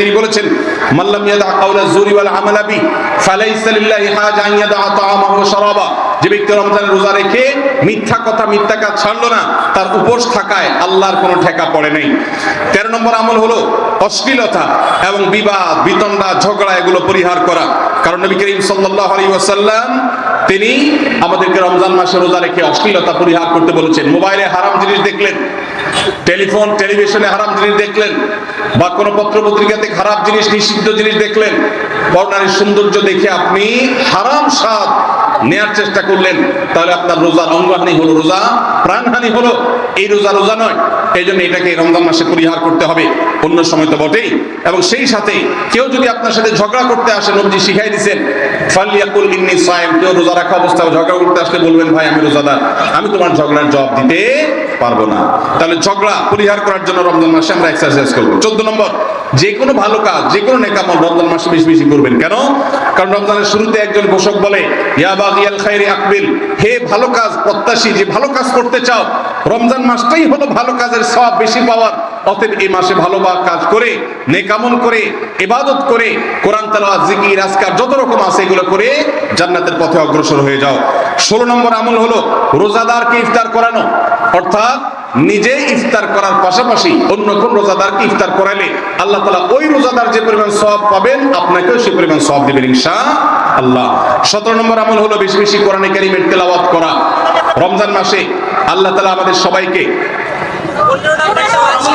তিনি বলেছেন মাল্লাম ইয়াদা জুরি ওয়াল ফালাইসা লিল্লাহি হাজা আন ইয়াদা ওয়া শারাবা। যে ব্যক্তি রমজানের রোজা রেখে মিথ্যা কথা, মিথ্যা কাজ ছাড়লো না, তার উপোস থাকায় আল্লাহর কোনো ঠেকা পড়ে নাই। তেরো নম্বর আমল হলো অশ্লীলতা এবং বিবাদ, বিতণ্ডা, ঝগড়া, এগুলো পরিহার করা। কারণ নবী করিম ওয়াসাল্লাম, তিনি আমাদেরকে রমজান মাসে রোজা রেখে অশ্লীলতা পরিহার করতে বলেছেন। মোবাইলে হারাম জিনিস দেখলেন টেলিফোন, টেলিভিশনে হারাম জিনিস দেখলেন বা কোনো পত্র পত্রিকাতে খারাপ জিনিস, নিষিদ্ধ জিনিস দেখলেন, বর্ণালীর সৌন্দর্য দেখে আপনি হারাম স্বাদ নেয়ার চেষ্টা করলেন, তাহলে আপনার রোজার অঙ্গহানি হলো রোজা, প্রাণহানি হলো, এই রোজা রোজা নয়, এই জন্য এটাকে রমজান মাসে পরিহার করতে হবে। অন্য সময় তো বটেই। এবং সেই সাথে কেউ যদি আপনার সাথে ঝগড়া করতে আসে, নবজি শিখাই দিচ্ছেন ফালিয়াকুল ইন্নি সায়েম কেউ রোজা রাখা অবস্থায় ঝগড়া করতে আসলে বলবেন, ভাই, আমি রোজাদার, আমি তোমার ঝগড়ার জবাব দিতে পারব না। তাহলে ঝগড়া পরিহার করার জন্য রমজান মাসে আমরা এক্সারসাইজ করব। চোদ্দ নম্বর, যে কোনো ভালো কাজ, যে কোনো নেকামল রমজান মাসে বেশি বেশি করবেন। কেন? কারণ রমজানের শুরুতে একজন ঘোষক বলে, ইয়া বাগিয়াল খাইরি আকবিল হে ভালো কাজ, প্রত্যাশী, যে ভালো কাজ করতে চাও, রমজান মাসটাই হলো ভালো কাজের সব বেশি পাওয়ার। অতএব এই মাসে ভালো বা কাজ করে নেকামল করে, ইবাদত করে, কোরআন, তালাওয়াত, জিকির, আজকার যত রকম আছে এগুলো করে জান্নাতের পথে অগ্রসর হয়ে যাও। ষোলো নম্বর আমল হলো রোজাদারকে ইফতার করানো। অর্থাৎ নিজে ইফতার করার পাশাপাশি অন্য কোন রোজাদারকে ইফতার করাইলে আল্লাহ তালা ওই রোজাদার যে পরিমাণ সব পাবেন, আপনাকেও সে পরিমাণ সব দেবেন ইনশা আল্লাহ সতেরো নম্বর আমল হলো বেশি বেশি কোরআনে কারিমের তেলাওয়াত করা। রমজান মাসে আল্লাহ তালা আমাদের সবাইকে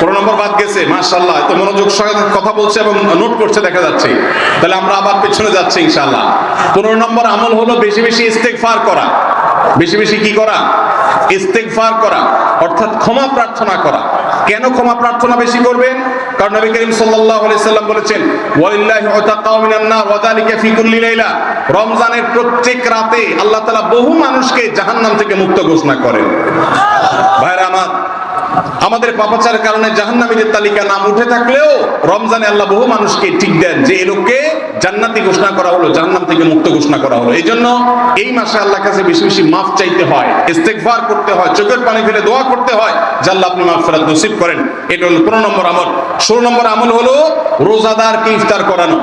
পনেরো নম্বর বাদ গেছে মাশাল্লাহ তো মনোযোগ সহকারে কথা বলছে এবং নোট করছে, দেখা যাচ্ছে। তাহলে আমরা আবার পেছনে যাচ্ছি, ইনশাআল্লাহ। পনেরো নম্বর আমল হলো বেশি বেশি ইস্তেগফার করা। বেশি বেশি কি করা? ইস্তেগফার করা, অর্থাৎ ক্ষমা প্রার্থনা করা। কেন ক্ষমা প্রার্থনা বেশি করবেন? কারণ নবী করিম সাল্লাল্লাহু আলাইহি সাল্লাম বলেছেন, ওয়ালিল্লাহি উতাকাউ মিনান নার ওয়া যালিকা ফি কুল্লি লাইলা। রমজানের প্রত্যেক রাতে আল্লাহ তাআলা বহু মানুষকে জাহান্নাম থেকে মুক্ত ঘোষণা করেন। ভাইরা আমার আমাদের পাপাচার কারণে জাহান্নামীদের তালিকা নাম উঠে থাকলেও রমজানে আল্লাহ বহু মানুষকে ঠিক দেন যে এই লোককে জান্নাতি ঘোষণা করা হলো, জাহান্নাম থেকে মুক্ত ঘোষণা করা হলো। এই জন্য এই মাসে আল্লাহ কাছে বেশি বেশি মাফ চাইতে হয়, ইস্তেগফার করতে হয়, চোখের পানি ফেলে দোয়া করতে হয়, যে আল্লাহ আপনি মাগফিরাত নসিব করেন। এটা হলো পনেরো নম্বর আমল। ষোলো নম্বর আমল হলো রোজাদারকে ইফতার করানো।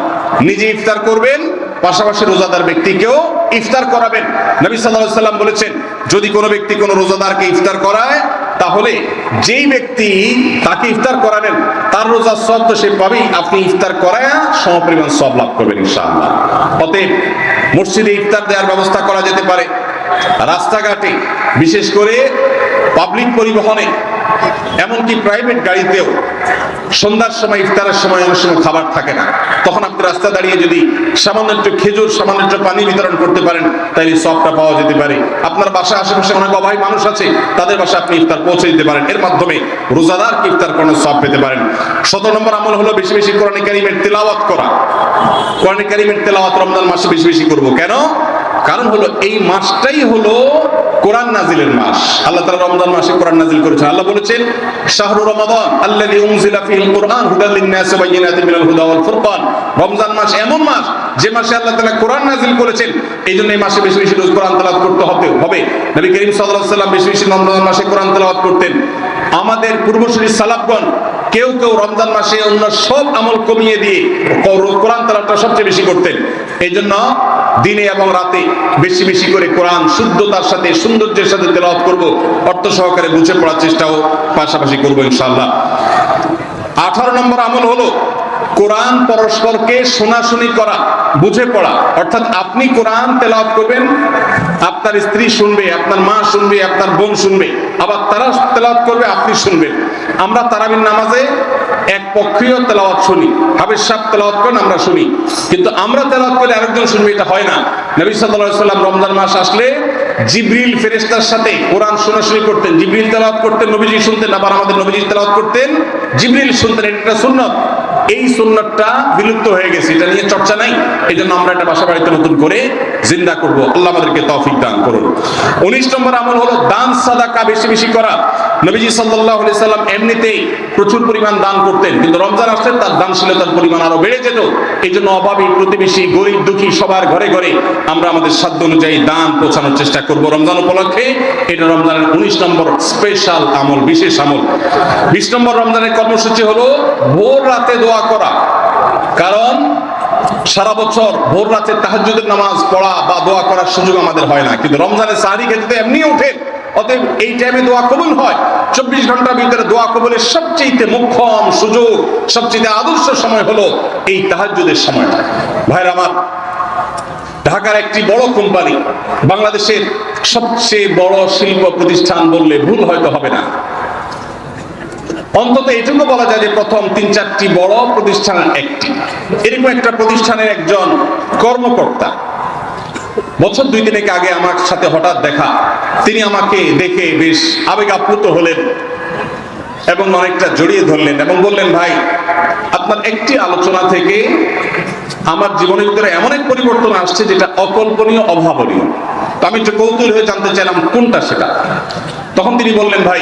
নিজে ইফতার করবেন, পাশাপাশি রোজাদার ব্যক্তিকেও ইফতার করাবেন। নবী আলাইহি সাল্লাম বলেছেন, যদি কোনো ব্যক্তি কোনো রোজাদারকে ইফতার করায় তাহলে যেই ব্যক্তি তাকে ইফতার করাবেন, তার রোজার সব তো সে পাবেই। আপনি ইফতার করায়া সমপরিমাণ সব লাভ করবেন ইনশাআল্লাহ। অতএব মসজিদে ইফতার দেওয়ার ব্যবস্থা করা যেতে পারে। রাস্তাঘাটে, বিশেষ করে পাবলিক পরিবহনে এমনকি প্রাইভেট গাড়িতেও সন্ধ্যার সময়, ইফতারের সময় অনেক সময় খাবার থাকে না। তখন আপনি রাস্তা দাঁড়িয়ে যদি সামান্য একটু খেজুর, সামান্য একটু পানি বিতরণ করতে পারেন তাহলে সবটা পাওয়া যেতে পারে। আপনার বাসা আশেপাশে অনেক অভাবী মানুষ আছে, তাদের বাসা আপনি ইফতার পৌঁছে দিতে পারেন। এর মাধ্যমে রোজাদারকে ইফতার করানোর সব পেতে পারেন। সতেরো নম্বর আমল হলো বেশি বেশি কোরআন কারিমের তেলাওয়াত করা। কোরআন কারিমের তেলাওয়াত রমজান মাসে বেশি বেশি করব। কেন? কারণ হলো এই মাসটাই হলো কোরআন নাজিলের মাস। আল্লাহ তাআলা রমজান মাসে কোরআন নাজিল করেছেন। আল্লাহ বলেছেন, শাহরু রমাদান আল্লাযী উনজিলা ফীহিল হুদা ওয়াল ফুরকান। রমজান মাস এমন মাস, যে মাসে আল্লাহ তাআলা কোরআন নাজিল করেছেন এই জন্য এই মাসে বেশি বেশি রোজ কোরআন তেলাওয়াত করতে হবে। হবে। নবী করিম আলাইহি সাল্লাম বেশি বেশি রমজান মাসে কোরআন তেলাওয়াত করতেন। আমাদের পূর্বসূরি সালাফগণ কেউ কেউ রমজান মাসে অন্য সব আমল কমিয়ে দিয়ে কোরআন তেলাওয়াতটা সবচেয়ে বেশি করতেন। এই জন্য দিনে এবং রাতে বেশি বেশি করে কোরআন শুদ্ধতার সাথে, সৌন্দর্যের সাথে তেলাওয়াত করব, অর্থ সহকারে বুঝে পড়ার চেষ্টাও পাশাপাশি করব ইনশাল্লাহ আঠারো নম্বর আমল হলো কোরআন পরস্পরকে শোনাশুনি করা, বুঝে পড়া। অর্থাৎ আপনি কোরআন তেলাওয়াত করবেন, আপনার স্ত্রী শুনবে, আপনার মা শুনবে, আপনার বোন শুনবে, আবার তারা তেলাওয়াত করবে, আপনি শুনবেন। আমরা তারাবির নামাজে এক পক্ষীয় তেলাওয়াত শুনি হাবের সাহেব তেলাওয়াত করেন, আমরা শুনি। কিন্তু আমরা তেলাওয়াত করলে আরেকজন শুনবে, এটা হয় না। নবী সাল্লাল্লাহু সাল্লাম রমজান মাস আসলে জিব্রিল ফেরেশতার সাথে কোরআন শোনাশুনি করতেন, জিব্রিল তেলাওয়াত করতেন, নবীজি শুনতেন, আবার আমাদের নবীজি তেলাওয়াত করতেন, জিব্রিল শুনতেন, এটা সুন্নত। এই সুন্নতটা বিলুপ্ত হয়ে গেছে, এটা নিয়ে চর্চা নাই এই জন্য আমরা এটা বাসা বাড়িতে নতুন করে জিন্দা করব। আল্লাহ আমাদেরকে তৌফিক দান করুন। উনিশ নম্বর আমল হলো দান সাদাকা বেশি বেশি করা। নবীজি আলাইহি সাল্লাম এমনিতেই প্রচুর পরিমাণ দান করতেন, কিন্তু রমজান আসলে তার দানশীলতার পরিমাণ আরও বেড়ে যেত। এই জন্য অভাবী প্রতিবেশী, গরিব, দুঃখী সবার ঘরে ঘরে আমরা আমাদের সাধ্য অনুযায়ী দান পৌঁছানোর চেষ্টা করব রমজান উপলক্ষে। এটা রমজানের উনিশ নম্বর স্পেশাল আমল, বিশেষ আমল। বিশ নম্বর রমজানের কর্মসূচি হলো ভোর রাতে দোয়া করা। সারা বছর ভোর রাতে তাহাজ্জুদের নামাজ পড়া বা দোয়া করার সুযোগ আমাদের হয় না। কিন্তু রমজানের সাহারি খেতে এমনি ওঠেন অতএব এই টাইমে দোয়া কবুল হয়। চব্বিশ ঘণ্টার ভিতরে দোয়া কবুলের সবচেয়ে মুখ্যম সুযোগ সবচেয়ে আদর্শ সময় হলো এই তাহাজ্জুদের সময়টা। ভাইরা আমার, ঢাকার একটি বড় কোম্পানি বাংলাদেশের সবচেয়ে বড় শিল্প প্রতিষ্ঠান বললে ভুল হয়তো হবে না। অন্তত এটুকু বলা যায় যে প্রথম তিন চারটি বড় প্রতিষ্ঠান একটি। এরকম একটা প্রতিষ্ঠানের একজন কর্মকর্তা। বছর দুই তিনেক আগে আমার সাথে হঠাৎ দেখা। তিনি আমাকে দেখে বেশ আবেগ আপ্লুত হলেন এবং অনেকটা জড়িয়ে ধরলেন এবং বললেন, ভাই, আপনার একটি আলোচনা থেকে আমার জীবনের ভিতরে এমন এক পরিবর্তন আসছে যেটা অকল্পনীয়, অভাবনীয়। তো আমি একটু কৌতূহল হয়ে জানতে চাইলাম, কোনটা সেটা? তখন তিনি বললেন, ভাই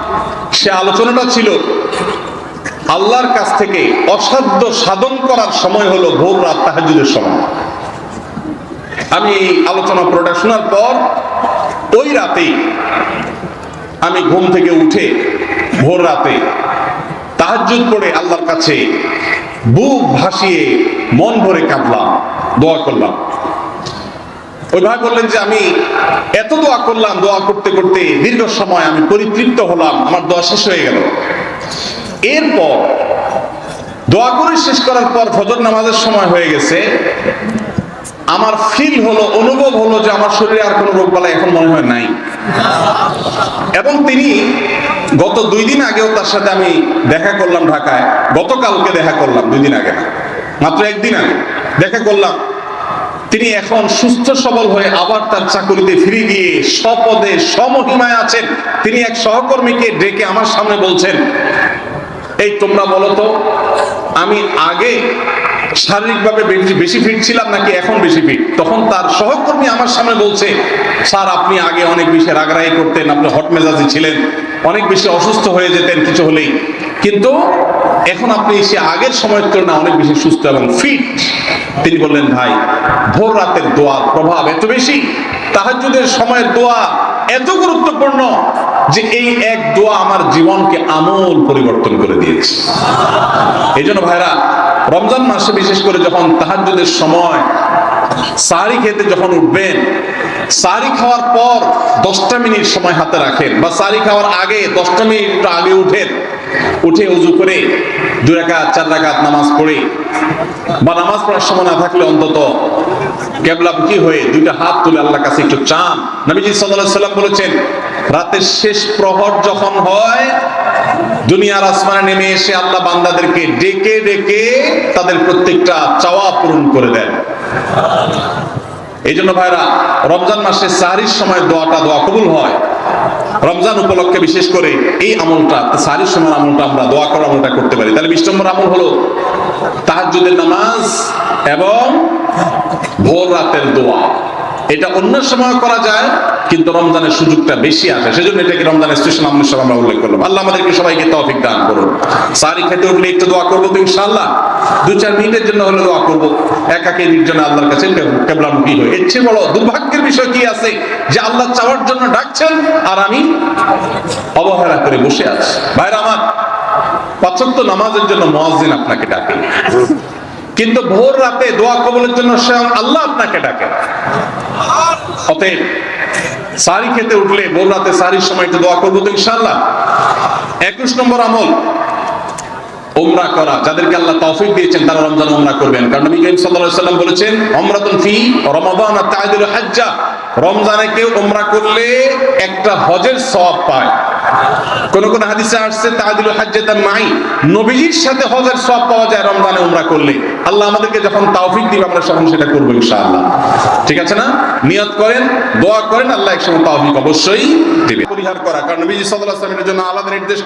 সে আলোচনাটা ছিল, আল্লাহর কাছ থেকে অসাধ্য সাধন করার সময় হলো ভোর রাত তাহাজুদের সময়। আমি আলোচনা পুরোটা শোনার পর ওই রাতেই আমি ঘুম থেকে উঠে ভোর রাতে তাহাজ্জুদ পড়ে আল্লাহর কাছে বুক ভাসিয়ে মন ভরে কাঁদলাম, দোয়া করলাম। ওই ভাই বললেন যে, আমি এত দোয়া করলাম, দোয়া করতে করতে দীর্ঘ সময় আমি পরিতৃপ্ত হলাম, আমার দোয়া শেষ হয়ে গেল। এরপর দোয়া করে শেষ করার পর ফজর নামাজের সময় হয়ে গেছে। আমার ফিল হলো, অনুভব হলো যে আমার শরীরে আর কোনো রোগ বালাই এখন মনে হয় নাই। এবং তিনি গত দুই দিন আগেও তার সাথে আমি দেখা করলাম ঢাকায়। গতকালকে দেখা করলাম, দুই দিন আগে মাত্র একদিন আগে দেখা করলাম। তিনি এখন সুস্থ সবল হয়ে আবার তার চাকরিতে ফিরে গিয়ে স্বপদে সমহিমায় আছেন। তিনি এক সহকর্মীকে ডেকে আমার সামনে বলছেন, এই তোমরা বলো তো, আমি আগে শারীরিকভাবে বেশি ফিট ছিলাম নাকি এখন বেশি ফিট তখন তার সহকর্মী আমার সামনে বলছে, স্যার, আপনি আগে অনেক বেশি রাগারাগি করতেন, আপনি হট মেজাজি ছিলেন, অনেক বেশি অসুস্থ হয়ে যেতেন কিছু হলেই। কিন্তু এখন আপনি সে আগের সময়ের তুলনায় অনেক বেশি সুস্থ এবং ফিট তিনি বললেন, ভাই, ভোর রাতের দোয়ার প্রভাব এত বেশি, তাহাজ্জুদের সময়ের দোয়া এত গুরুত্বপূর্ণ যে এই এক দোয়া আমার জীবনকে আমূল পরিবর্তন করে দিয়েছে। এই জন্য ভাইরা, রমজান মাসে বিশেষ করে যখন তাহাজ্জুদের সময় সারি খেতে যখন উঠবেন সারি খাওয়ার পর দশটা মিনিট সময় হাতে রাখেন বা সারি খাওয়ার আগে দশটা মিনিট আগে উঠেন উঠে উজু করে দু রাকাত, চার রাকাত নামাজ পড়ে। বা নামাজ পড়ার সময় না থাকলে অন্তত কেবলামুখী হয়ে দুইটা হাত তুলে আল্লাহর কাছে একটু চান। নবীজি সাল্লাল্লাহু আলাইহি সাল্লাম বলেছেন, রাতের শেষ প্রহর যখন হয়, দুনিয়ার আসমানে নেমে এসে আল্লাহ বান্দাদেরকে ডেকে ডেকে তাদের প্রত্যেকটা চাওয়া পূরণ করে দেন। এই জন্য ভাইরা, রমজান মাসে সাহারির সময় দোয়াটা দোয়া কবুল হয়। রমজান উপলক্ষে বিশেষ করে এই আমলটা, সাহারির সময় আমলটা আমরা, দোয়া করার আমলটা করতে পারি। তাহলে বিশ নম্বর আমল হলো তাহাজুদের নামাজ এবং ভোর রাতের দোয়া। এটা অন্য সময় করা যায়, কিন্তু রমজানের সুযোগটা বেশি আসে। সেজন্য এটাকে রমজানের আমল হিসেবে আমরা উল্লেখ করলাম। আল্লাহ আমাদেরকে সবাইকে তৌফিক দান করুন। সারি খেতে উঠলে একটু দোয়া করব তো ইনশাআল্লাহ। দু চার মিনিটের জন্য হলে দোয়া করব। একাকে নির্জনে আল্লাহর কাছে কেবলামুখী হয়ে এর চেয়ে বড় দুর্ভাগ্যের বিষয় কি আছে? যে আল্লাহ চাওয়ার জন্য ডাকছেন আর আমি অবহেলা করে বসে আছি। ভাইরা আমার, পাঁচক্ত নামাজের জন্য মুয়াজ্জিন আপনাকে ডাকে। কিন্তু ভোর রাতে দোয়া কবলের জন্য স্বয়ং আল্লাহ আপনাকে ডাকে। অতএব সারি খেতে উঠলে ভোর রাতে সারির সময় একটু দোয়া করব তো ইনশাল্লাহ একুশ নম্বর আমল ওমরা করা। যাদেরকে আল্লাহ তৌফিক দিয়েছেন, তারা রমজান ওমরা করবেন। কারণ নবী করিম সাল্লাল্লাহু আলাইহি বলেছেন ওমরাতুন ফি রমাদান তাআদিলু হাজ্জা। রমজানে কেউ ওমরা করলে একটা হজের সওয়াব পায়। কোন কোন হাদিসে আসছে তাআদিলু হাজ্জাতান মাই নবীজির সাথে হজের সওয়াব পাওয়া যায়, রমজানে উমরা করলে। আল্লাহ আমাদেরকে যখন তৌফিক দিবে, আমরা তখন সেটা করব ইনশাআল্লাহ। ঠিক আছে না? নিয়ত করেন, দোয়া করেন, আল্লাহ একসময় তৌফিক অবশ্যই দিবে। পরিহার করা। কারণ নবীজি সাল্লাল্লাহু আলাইহি ওয়াসাল্লামের জন্য আলাদা নির্দেশ